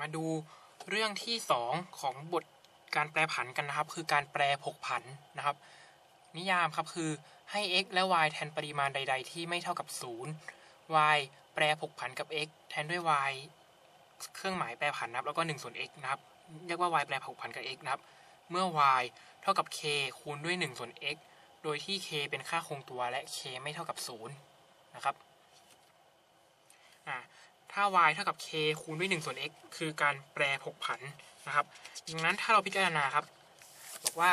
มาดูเรื่องที่2ของบทการแปรผันกันนะครับ คือการแปรผกผันนะครับ นิยามครับคือให้ x และ y แทนปริมาณใด ๆ ที่ไม่เท่ากับ 0 y แปรผกผันกับ x แทนด้วย y เครื่องหมายแปรผันนะครับแล้วก็1ส่วน x นะครับเรียกว่า y แปรผกผันกับ x นะครับ เมื่อ y เท่ากับ k คูณด้วย 1 ส่วน x โดยที่ k เป็นค่าคงตัวและ k ไม่เท่ากับ 0 นะครับอ่า ถ้า y เท่ากับ k คูณด้วย1ส่วน x คือการแปรผกผันนะครับดังนั้นถ้าเราพิจารณาครับ บอกว่า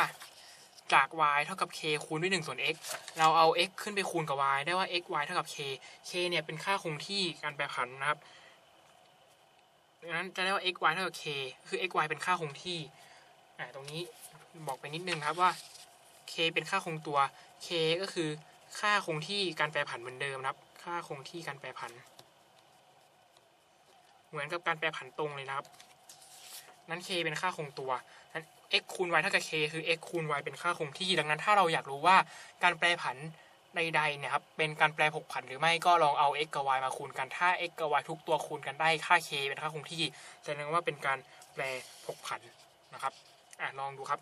จาก y เท่ากับ k คูณด้วย1ส่วน x เราเอา x ขึ้นไปคูณกับ y ได้ว่า x y เท่ากับ k k เนี่ยเป็นค่าคงที่การแปรผันนะครับดังนั้นจะได้ว่า x y เท่ากับ k คือ x y เป็นค่าคงที่อ่าตรงนี้บอกไปนิดนึงครับว่า k เป็นค่าคงตัว k ก็คือค่าคงที่การแปรผันเหมือนเดิมนะครับ ค่าคงที่การแปรผัน เหมือนกับการแปรผันตรงเลยนะครับ นั้น k เป็นค่าคงตัวนั้น x คูณ y เท่ากับ k คือ x คูณ y เป็นค่าคงที่ ดังนั้นถ้าเราอยากรู้ว่าการแปรผันใดๆเนี่ยครับเป็นการแปรผกผันหรือไม่ก็ลองเอา x กับ y มาคูณกันถ้า x กับ y ทุกตัวคูณกันได้ค่า k เป็นค่าคงที่แสดงว่าเป็นการแปรผกผันนะครับอะลองดูครับ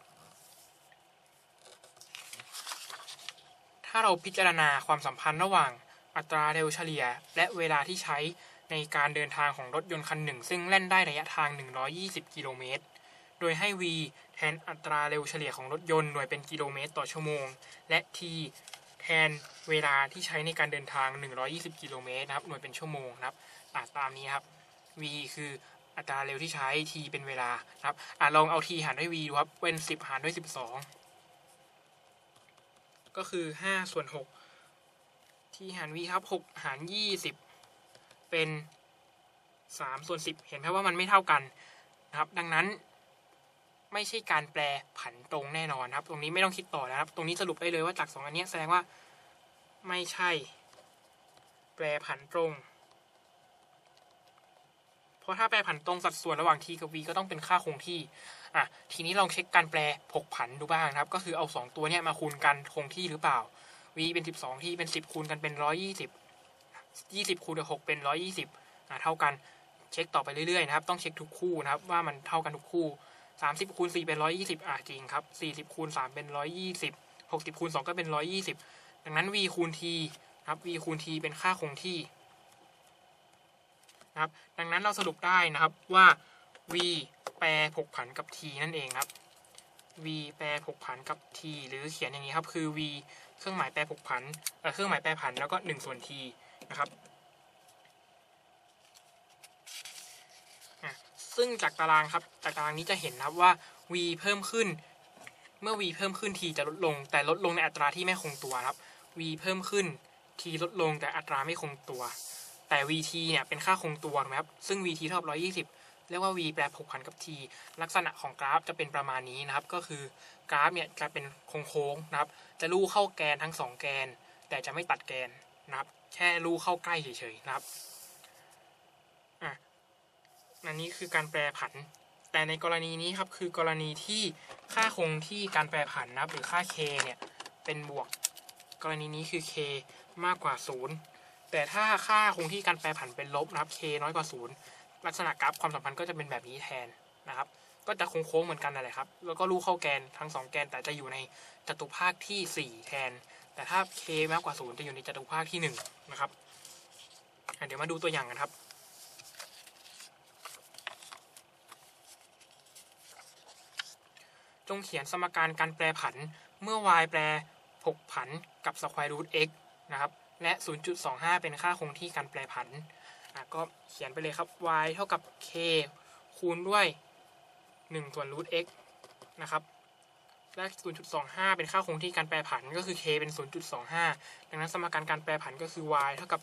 ถ้าเราพิจารณาความสัมพันธ์ระหว่างอัตราเร็วเฉลี่ย และเวลาที่ใช้ ในการเดินทางของรถยนต์คันหนึ่ง ซึ่งแล่นได้ระยะทาง 120 กิโลเมตร โดยให้ v แทนอัตราเร็วเฉลี่ยของรถยนต์หน่วยเป็นกิโลเมตรต่อชั่วโมง และ t แทนเวลาที่ใช้ในการเดินทาง 120 กิโลเมตรนะครับ หน่วยเป็นชั่วโมงนะครับตามนี้ครับ v คืออัตราเร็วที่ใช้ t เป็นเวลานะครับอะลองเอา t หารด้วย v ดูครับ เป็น 10 หารด้วย 12 ก็คือ 5 ส่วน 6 t หาร v ครับ 6 หาร 20 เป็น3ส่วน10 เห็นไหมว่ามันไม่เท่ากันนะครับ ดังนั้นไม่ใช่การแปลผันตรงแน่นอนครับ ตรงนี้ไม่ต้องคิดต่อนะครับ ตรงนี้สรุปได้เลยว่าจากสองอันนี้แสดงว่าไม่ใช่ แปรผันตรง เพราะถ้าแปรผันตรงสัดส่วนระหว่าง t กับ v ก็ต้องเป็นค่าคงที่อะทีนี้ลองเช็คการแปลผกผันดูบ้างนะครับ ก็คือเอา 2 ตัวเนี้ยมาคูณกันคงที่หรือเปล่า v เป็น 12ที่เป็น 10 คูณกันเป็น 120 20คูณกับ6เป็น120อะเท่ากันเช็คต่อไปเรื่อยๆนะครับ ต้องเช็คทุกคู่นะครับ ว่ามันเท่ากันทุกคู่30คูณ4เป็น120อะจริงครับ40คูณ3เป็น120 60คูณ2ก็เป็น120ดังนั้น v คูณ t นะครับ v คูณ t เป็นค่าคงที่นะครับ ดังนั้นเราสรุปได้นะครับว่า v แปรผกผันกับ t นั่นเองครับ v แปรผกผันกับ t หรือเขียนอย่างนี้ครับ คือ v เครื่องหมายแปรผกผันเเครื่องหมายแปรผันแล้วก็1ส่วน t นะครับซึ่งจากตารางครับจากตารางนี้จะเห็นนะครับว่า v เพิ่มขึ้น เมื่อ v เพิ่มขึ้น t จะลดลง แต่ลดลงในอัตราที่ไม่คงตัวครับ v เพิ่มขึ้น t ลดลงแต่อัตราไม่คงตัว แต่ vt เนี่ยเป็นค่าคงตัวถูกไหมครับ ซึ่ง vt เท่ากับ120 เรียกว่า v แปรผกผันกับ t ลักษณะของกราฟจะเป็นประมาณนี้นะครับ ก็คือกราฟเนี่ยจะเป็นโค้งๆนะครับ จะลู่เข้าแกนทั้งสองแกน แต่จะไม่ตัดแกนนะครับ แค่ลู่เข้าใกล้เฉยๆนะครับอะอันนี้คือการแปรผัน แต่ในกรณีนี้ครับคือกรณีที่ค่าคงที่การแปรผันนะครับ หรือค่า k เนี่ยเป็นบวก กรณีนี้คือ k มากกว่า 0 แต่ถ้าค่าคงที่การแปรผันเป็นลบนะครับ k น้อยกว่า 0 ลักษณะกราฟความสัมพันธ์ก็จะเป็นแบบนี้แทนนะครับ ก็จะโค้งๆเหมือนกันนั่นแหละครับ แล้วก็ลูกเข้าแกนทั้งสองแกนแต่จะอยู่ในจตุภาคที่ 4 แทน แต่ถ้า k มากกว่า0จะอยู่ในจตุภาคที่1นะครับเดี๋ยวมาดูตัวอย่างกันครับ จงเขียนสมการการแปรผันเมื่อ y แปรผกผันกับ square root x นะครับ และ 0.25 เป็นค่าคงที่การแปรผันก็เขียนไปเลยครับ y เท่ากับ k คูณด้วย 1 ส่วน root x นะครับ และ0.25 เป็นค่าคงที่การแปรผันก็คือ k เป็น 0.25 ดังนั้นสมการการแปรผันก็คือ y เท่ากับ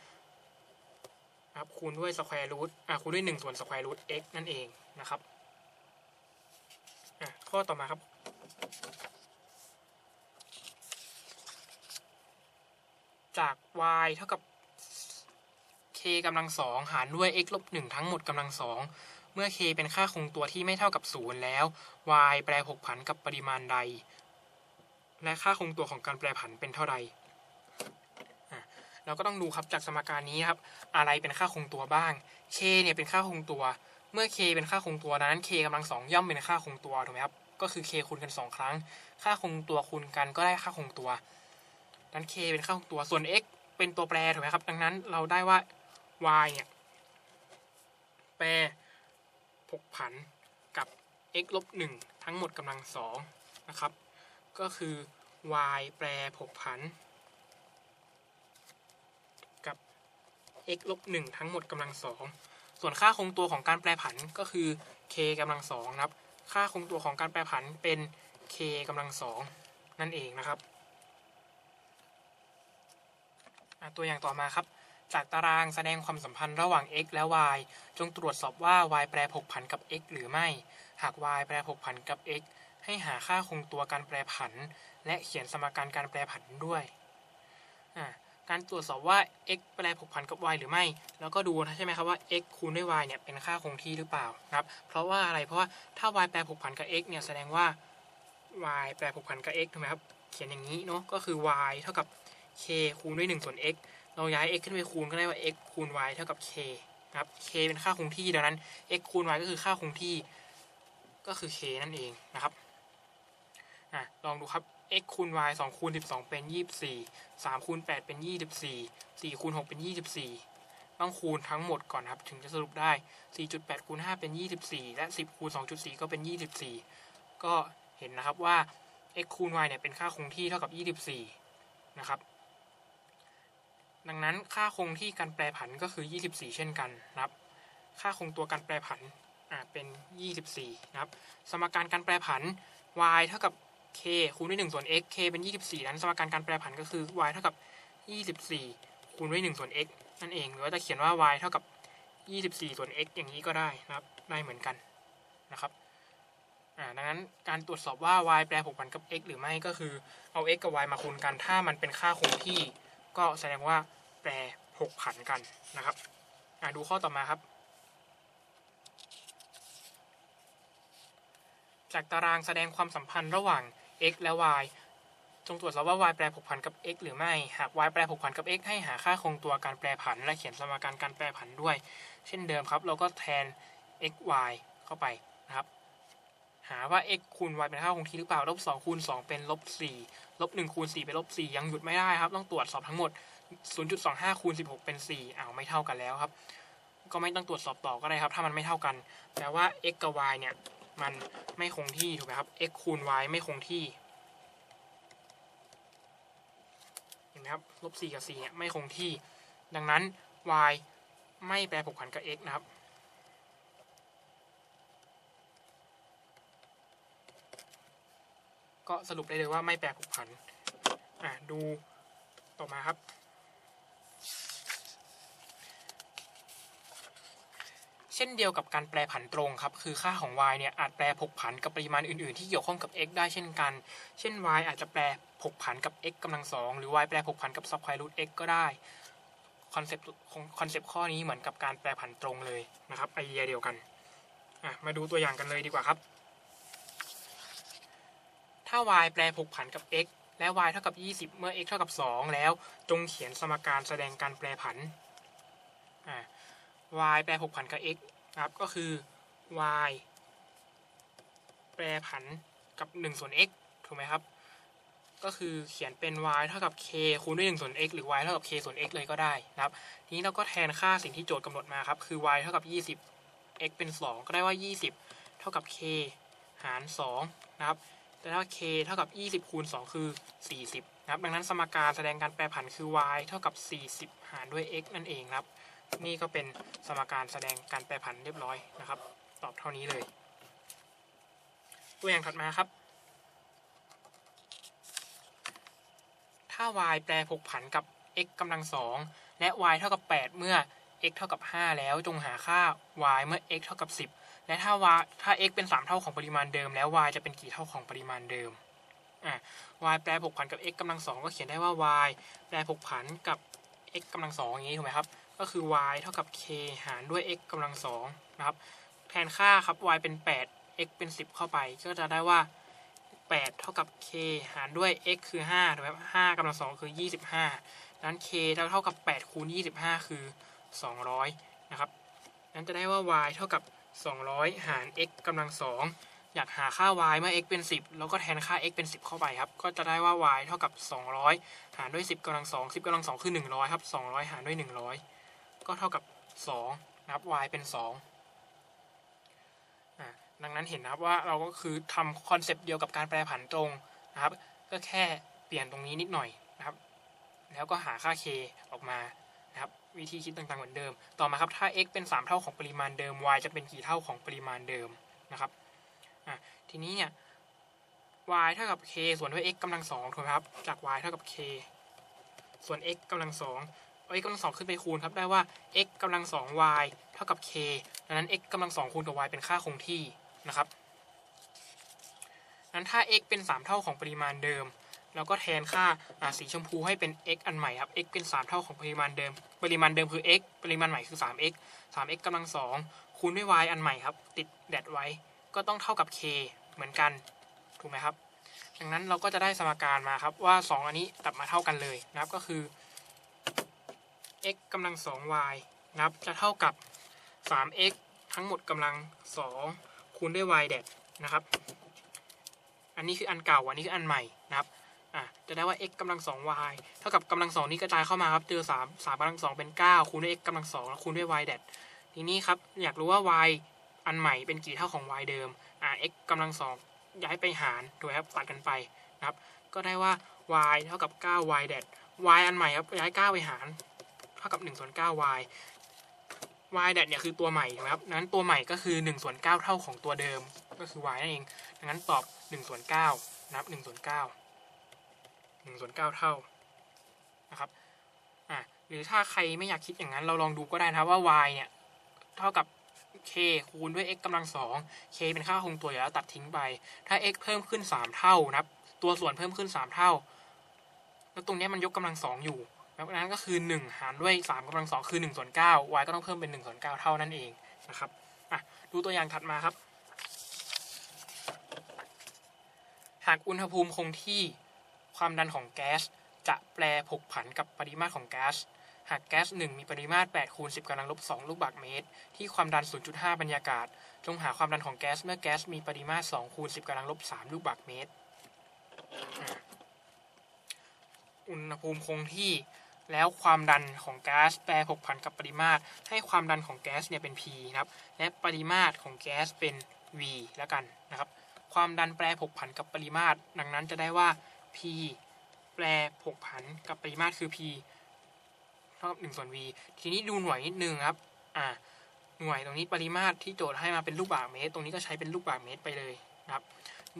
0.25ครับคูณด้วย square root อะคูณด้วย 1 ส่วน square root x นั่นเองนะครับอะข้อต่อมาครับจาก y เท่ากับ k กำลังสองหารด้วย x ลบหนึ่งทั้งหมดกำลังสอง เมื่อ k เป็นค่าคงตัวที่ไม่เท่ากับศูนย์แล้ว y แปรผกผันกับปริมาณใด และค่าคงตัวของการแปรผันเป็นเท่าใดเราก็ต้องดูครับจากสมการนี้ครับ อะไรเป็นค่าคงตัวบ้าง k เนี่ยเป็นค่าคงตัว เมื่อ k เป็นค่าคงตัวดังนั้น k กำลังสองย่อมเป็นค่าคงตัวถูกไหมครับ ก็คือ k คูณกันสองครั้ง ค่าคงตัวคูณกันก็ได้ค่าคงตัวดังนั้น k เป็นค่าคงตัว ส่วน x เป็นตัวแปรถูกไหมครับ ดังนั้นเราได้ว่า y เนี่ยแปร ผกผันกับ x ลบหนึ่งทั้งหมดกำลังสองนะครับ ก็คือ y แปรผกผัน กับ x ลบหนึ่งทั้งหมดกำลังสองส่วนค่าคงตัวของการแปรผันก็คือ k กำลังสองนะครับ ค่าคงตัวของการแปรผันเป็น k กำลังสองนั่นเองนะครับ ตัวอย่างต่อมาครับ จากตารางแสดงความสัมพันธ์ระหว่าง x และ y จงตรวจสอบว่า y แปรผกผันกับ x หรือไม่ หาก y แปรผกผันกับ x ให้หาค่าคงตัวการแปรผัน และเขียนสมการการแปรผันด้วย การตรวจสอบว่า x แปรผกผันกับ y หรือไม่ แล้วก็ดูใช่ไหมครับว่า x คูณด้วย y เนี่ยเป็นค่าคงที่หรือเปล่านะครับ เพราะว่าอะไร เพราะว่าถ้า y แปรผกผันกับ x เนี่ยแสดงว่า y แปรผกผันกับ x ถูกไหมครับ เขียนอย่างนี้เนาะ ก็คือ y เท่ากับ k คูณด้วย1ส่วน x เราย้าย x ขึ้นไปคูณก็ได้ว่า x คูณ y เท่ากับ k นะครับ k เป็นค่าคงที่ดังนั้น x คูณ y ก็คือค่าคงที่ก็คือ k นั่นเองนะครับอะลองดูครับ x คูณ y 2คูณ12 เป็น 24 3คูณ8เป็น 24 4คูณ6เป็น 24 ต้องคูณทั้งหมดก่อนครับ ถึงจะสรุปได้ 4.8คูณ5เป็น 24 และ 10คูณ2.4 ก็เป็น 24 ก็เห็นนะครับว่า x คูณ y เนี่ยเป็นค่าคงที่เท่ากับ 24 นะครับ ดังนั้นค่าคงที่การแปรผันก็คือ 24 เช่นกันนะครับ ค่าคงตัวการแปรผันเป็น 24 นะครับ สมการการแปรผัน y เท่ากับ k คูณด้วย1ส่วน x k เป็น 24 นั้นสมการการแปรผันก็คือ y เท่ากับ 24 คูณด้วย1ส่วน x นั่นเอง หรือว่าจะเขียนว่า y เท่ากับ 24 ส่วน x อย่างนี้ก็ได้นะครับ ได้เหมือนกันนะครับดังนั้นการตรวจสอบว่า y แปรผกผันกับ x หรือไม่ก็คือเอา x กับ y มาคูณกัน ถ้ามันเป็นค่าคงที่ ก็แสดงว่าแปรผกผันกันนะครับดูข้อต่อมาครับ จากตารางแสดงความสัมพันธ์ระหว่าง x และ y จงตรวจสอบว่า y แปรผกผันกับ x หรือไม่ หาก y แปรผกผันกับ x ให้หาค่าคงตัวการแปรผัน และเขียนสมการการแปรผันด้วย เช่นเดิมครับ เราก็แทน x y เข้าไปนะครับ หาว่า x คูณ y เป็นค่าคงที่หรือเปล่า ลบ2คูณ2เป็นลบ4 ลบ1คูณ4เป็นลบ4ยังหยุดไม่ได้ครับ ต้องตรวจสอบทั้งหมด 0.25คูณ16 เป็น4อ้าวไม่เท่ากันแล้วครับ ก็ไม่ต้องตรวจสอบต่อก็ได้ครับ ถ้ามันไม่เท่ากัน แปลว่า x กับ y เนี่ย มันไม่คงที่ถูกไหมครับ x คูณ y ไม่คงที่เห็นไหมครับลบ4กับ4เนี่ยไม่คงที่ ดังนั้น y ไม่แปรผกผันกับ x นะครับ ก็สรุปได้เลยว่าไม่แปรผกผันอะดูต่อมาครับ เช่นเดียวกับการแปรผันตรงครับ คือค่าของ y เนี่ยอาจแปรผกผันกับปริมาณอื่นๆ ที่เกี่ยวข้องกับ x ได้เช่นกัน เช่น y อาจจะแปรผกผันกับ x กำลังสองหรือ y แปรผกผันกับ square root x ก็ได้คอนเซปต์คอนเซปต์ข้อนี้เหมือนกับการแปรผันตรงเลยนะครับไอเดียเดียวกันมาดูตัวอย่างกันเลยดีกว่าครับา y แปรผกผันกับ x และ y เท่ากับ 20 เมื่อ x เท่ากับ 2 แล้ว จงเขียนสมการแสดงการแปรผันอ่า y แปรผกผันกับ x ครับ ก็คือ y แปรผันกับ 1 ส่วน x ถูกไหมครับ ก็คือเขียนเป็น y เท่ากับ k คูณด้วย 1 ส่วน x หรือ y เท่ากับ k ส่วน x เลยก็ได้นะครับ ทีนี้เราก็แทนค่าสิ่งที่โจทย์กำหนดมาครับ คือ y เท่ากับ 20 x เป็น 2 ก็ได้ว่า 20 เท่ากับ k หาร 2 นะครับ แต่ถ้า k เท่ากับ 20 คูณ 2 คือ 40นะครับ ดังนั้นสมการแสดงการแปรผันคือ y เท่ากับ 40 หารด้วย x นั่นเองครับ นี่ก็เป็นสมการแสดงการแปรผันเรียบร้อยนะครับ ตอบเท่านี้เลย ตัวอย่างถัดมาครับ ถ้า y แปรผกผันกับ x กำลังสองและ y เท่ากับ 8 เมื่อ x เท่ากับ 5 แล้วจงหาค่า y เมื่อ x เท่ากับ 10 และถ้า y ถ้า x เป็น 3 เท่าของปริมาณเดิม แล้ว y จะเป็นกี่เท่าของปริมาณเดิมอะ y แปรผกผันกับ x กำลังสองก็เขียนได้ว่า y แปรผกผันกับ x กำลังสองอย่างนี้ถูกไหมครับ ก็คือ y เท่ากับ k หารด้วย x กำลังสองนะครับ แทนค่าครับ y เป็น 8 x เป็น 10 เข้าไป ก็จะได้ว่า 8 เท่ากับ k หารด้วย x คือ5ถูกไหมครับ5กำลัง2คือ 25นั้น k เท่าเท่ากับ 8 คูณ 25 คือ 200 นะครับนั้นจะได้ว่า y เท่ากับ 200 หาร x กำลัง 2 อยากหาค่า y เมื่อ x เป็น 10 แล้วก็แทนค่า x เป็น 10 เข้าไปครับ ก็จะได้ว่า y เท่ากับ 200 หารด้วย 10กำลัง 2 10กำลัง 2 คือ 100 ครับ 200 หารด้วย 100 ก็เท่ากับ 2 นับ y เป็น2ดังนั้นเห็นนะครับว่าเราก็คือทำคอนเซปต์เดียวกับการแปรผันตรงนะครับ ก็แค่เปลี่ยนตรงนี้นิดหน่อยนะครับ แล้วก็หาค่า k ออกมา วิธีคิดต่างๆเหมือนเดิม ต่อมาครับถ้า x เป็น 3 เท่าของปริมาณเดิม y จะเป็นกี่เท่าของปริมาณเดิมนะครับอะทีนี้เนี่ย y เท่ากับ k ส่วนด้วย x กำลังสองถูกไหมครับ จาก y เท่ากับ k ส่วน x กำลังสองเอา x กำลังสองขึ้นไปคูณครับ ได้ว่า x กำลังสอง y เท่ากับ k ดังนั้น x กำลังสองคูณกับ y เป็นค่าคงที่นะครับนั้นถ้า x เป็น 3 เท่าของปริมาณเดิม แล้วก็แทนค่าาสีชมพูให้เป็น x อันใหม่ครับ x เป็น 3 เท่าของปริมาณเดิม ปริมาณเดิมคือ x ปริมาณใหม่คือ 3x 3x กำลังสองคูณด้วย y อันใหม่ครับ ติดแดดไว้ ก็ต้องเท่ากับ k เหมือนกัน ถูกไหมครับ ดังนั้นเราก็จะได้สมการมาครับว่า 2 อันนี้ตัดมาเท่ากันเลยนะครับ ก็คือ x กำลัง 2y นะครับ จะเท่ากับ 3x ทั้งหมดกำลัง 2 คูณด้วย y แดดนะครับ อันนี้คืออันเก่า อันนี้คืออันใหม่นะครับ อะจะได้ว่า x กำลัง 2y เท่ากับกำลัง2นี้กระจายเข้ามาครับ เจอ3 3กำลัง2เป็น9คูณด้วย x กำลัง2แล้วคูณด้วย y แดดทีนี้ครับ อยากรู้ว่า y อันใหม่เป็นกี่เท่าของ y เดิม อะ x กำลัง2ย้ายไปหารถูกไหมครับตัดกันไปนะครับ ก็ได้ว่า y เท่ากับ 9y แดด y อันใหม่ครับย้าย 9 ไปหาร เท่ากับ1ส่วน 9y y แดดเนี่ยคือตัวใหม่ถูกไหมครับนั้นตัวใหม่ก็คือ1ส่วน9เท่าของตัวเดิม ก็คือ y นั่นเอง ดังนั้นตอบ1ส่วน9นับ1ส่วน9 1ส่วน9เท่านะครับอะหรือถ้าใครไม่อยากคิดอย่างนั้นเราลองดูก็ได้นะครับว่า y เนี่ย เท่ากับ k คูณด้วย x กำลังสอง k เป็นค่าคงตัวอยู่แล้วตัดทิ้งไป ถ้า x เพิ่มขึ้น3เท่านะครับ ตัวส่วนเพิ่มขึ้น3เท่า แล้วตรงนี้มันยกกำลังสองอยู่แล้วนั้นก็คือ1หารด้วย3กำลังสองคือ1ส่วน9 y ก็ต้องเพิ่มเป็น1ส่วน9เท่านั่นเองนะครับอะดูตัวอย่างถัดมาครับ หากอุณหภูมิคงที่ ความดันของแก๊สจะแปรผกผันกับปริมาตรของแก๊ส หากแก๊ส1มีปริมาตร8คูณ10กำลังลบ2ลูกบาศก์เมตร ที่ความดัน 0.5 บรรยากาศ จงหาความดันของแก๊สเมื่อแก๊สมีปริมาตร2คูณ10กำลังลบ3ลูกบาศก์เมตร อุณหภูมิคงที่แล้วความดันของแก๊สแปรผกผันกับปริมาตร ให้ความดันของแก๊สเนี่ยเป็น P นะครับ และปริมาตรของแก๊สเป็น V แล้วกันนะครับ ความดันแปรผกผันกับปริมาตร ดังนั้นจะได้ว่า P แปรผกผันกับปริมาตรคือ P เท่ากับ1ส่วน v ทีนี้ดูหน่วยนิดนึงครับ อ่า หน่วยตรงนี้ปริมาตรที่โจทย์ให้มาเป็นลูกบาศก์เมตร ตรงนี้ก็ใช้เป็นลูกบาศก์เมตรไปเลยนะครับ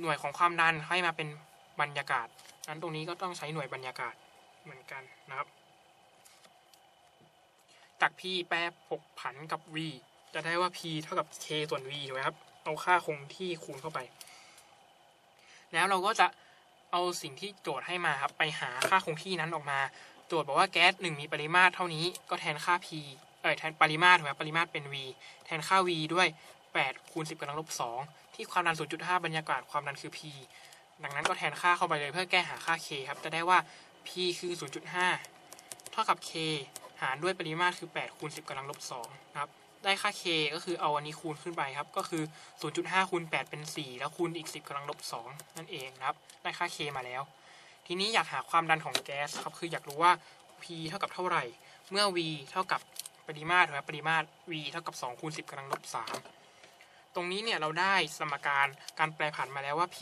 หน่วยของความดันให้มาเป็นบรรยากาศ นั้นตรงนี้ก็ต้องใช้หน่วยบรรยากาศเหมือนกันนะครับ จาก p แปรผกผันกับ v จะได้ว่า p เท่ากับ k ส่วน v ถูกไหมครับ เอาค่าคงที่คูณเข้าไป แล้วเราก็จะ เอาสิ่งที่โจทย์ให้มาครับไปหาค่าคงที่นั้นออกมา โจทย์บอกว่าแก๊สหนึ่งมีปริมาตรเท่านี้ก็แทนค่า p เอ่ยแทนปริมาตรถูกไหมปริมาตรเป็น v แทนค่า v ด้วย8คูณ10กำลังลบ2ที่ความดัน 0.5 บรรยากาศความดันคือ p ดังนั้นก็แทนค่าเข้าไปเลยเพื่อแก้หาค่า k ครับจะได้ว่า p คือ 0.5 เท่ากับ k หารด้วยปริมาตรคือ8คูณ10กำลังลบ2นะครับ ได้ค่า k ก็คือเอาอันนี้คูณขึ้นไปครับ ก็คือ 0.5คูณ8เป็น 4 แล้วคูณอีก 10กำลังลบ2นั่นเองนะครับ ได้ค่า k มาแล้ว ทีนี้อยากหาความดันของแก๊สครับ คืออยากรู้ว่า p เท่ากับเท่าไหร่ เมื่อ v เท่ากับปริมาตรถูกไหมปริมาตร v เท่ากับ2คูณ10กำลังลบ3ตรงนี้เนี่ยเราได้สมการการแปลผันมาแล้วว่า p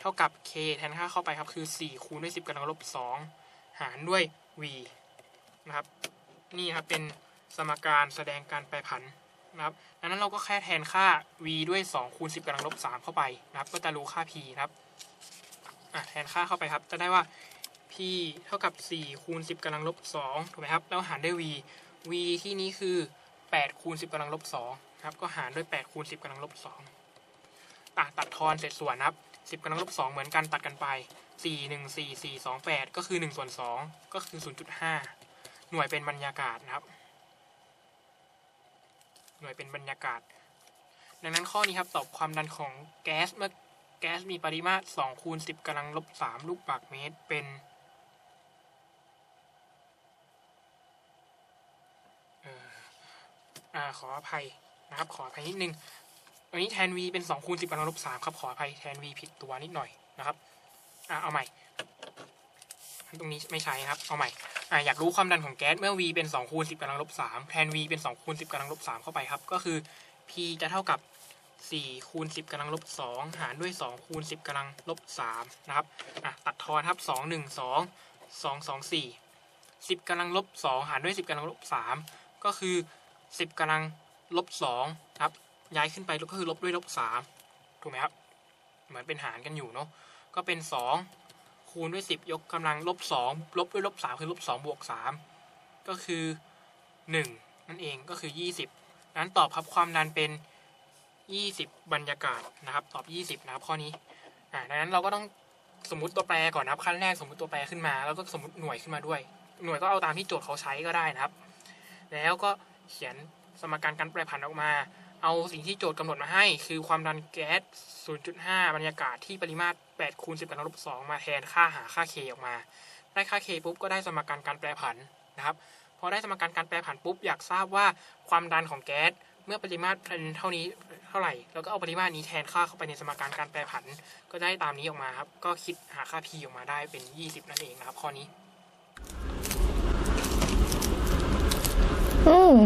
เท่ากับ k แทนค่าเข้าไปครับ คือ 4 คูณด้วย 10กำลังลบ2หารด้วย v นะครับ นี่ครับเป็น สมการแสดงการแปรผันนะครับดังนั้นเราก็แค่แทนค่า v ด้วย 2 คูณ 10กำลังลบ 3 เข้าไปนะครับ ก็จะรู้ค่า p นะครับแทนค่าเข้าไปครับ จะได้ว่า p เท่ากับ 4 คูณ 10กำลังลบ 2 ถูกไหมครับ แล้วหารด้วย v v ที่นี้คือ 8 คูณ 10กำลังลบ 2 ครับ ก็หารด้วย 8 คูณ 10กำลังลบ 2 อะ ตัดทอนเสร็จส่วนนะครับ 10กำลังลบ 2 เหมือนกันตัดกันไป 4 1 4 4 2 8 ก็คือ 1 ส่วน 2 ก็คือ 0.5 หน่วยเป็นบรรยากาศนะครับ หน่วยเป็นบรรยากาศ ดังนั้นข้อนี้ครับตอบความดันของแก๊สเมื่อแก๊สมีปริมาตร2คูณ10กำลังลบ3ลูกบาศก์เมตรเป็นอ่ออ่าขออภัยนะครับ ขออภัยนิดนึงอันนี้แทน v เป็น2คูณ10กำลังลบ3ครับ ขออภัยแทน v ผิดตัวนิดหน่อยนะครับ อ่าเอาใหม่ ตรงนี้ไม่ใช่ครับ เอาใหม่ อ่าอยากรู้ความดันของแก๊สเมื่อ v เป็น2คูณ10กำลังลบ3แทน v เป็น2คูณ10กำลังลบ3เข้าไปครับ ก็คือ p จะเท่ากับ4คูณ10กำลังลบ2หารด้วย2คูณ10กำลังลบ3นะครับอะตัดทอนครับ 2 1 2 2 2 4 10กำลังลบ2หารด้วย 10กำลังลบ3ก็คือ 10กำลังลบ2ครับย้ายขึ้นไปก็คือลบด้วยลบ3ถูกไหมครับ เหมือนเป็นหารกันอยู่เนาะก็เป็น 2 คูณด้วย 10 ยกกำลังลบ2ลบด้วยลบ3คือลบ2บวก3ก็คือ 1 นั่นเองก็คือ 20 นั้นตอบครับความดันเป็น 20 บรรยากาศนะครับ ตอบ 20 นะครับข้อนี้อ่าดังนั้นเราก็ต้องสมมติตัวแปรก่อนนะครับขั้นแรกสมมติตัวแปรขึ้นมา แล้วก็สมมติหน่วยขึ้นมาด้วย หน่วยก็เอาตามที่โจทย์เขาใช้ก็ได้นะครับ แล้วก็เขียนสมการการแปรผันออกมา เอาสิ่งที่โจทย์กำหนดมาให้ คือความดันแก๊ส 0.5 บรรยากาศที่ปริมาตร 8คูณ10กำลังลบ2มาแทนค่าหาค่า k ออกมา ได้ค่า k ปุ๊บก็ได้สมการการแปรผันนะครับ พอได้สมการการแปรผันปุ๊บอยากทราบว่าความดันของแก๊สเมื่อปริมาตรเป็นเท่านี้เท่าไหร่ แล้วก็เอาปริมาตรนี้แทนค่าเข้าไปในสมการการแปรผัน ก็ได้ตามนี้ออกมาครับ ก็คิดหาค่า p ออกมาได้เป็น 20 นั่นเองนะครับ ข้อนี้ อืม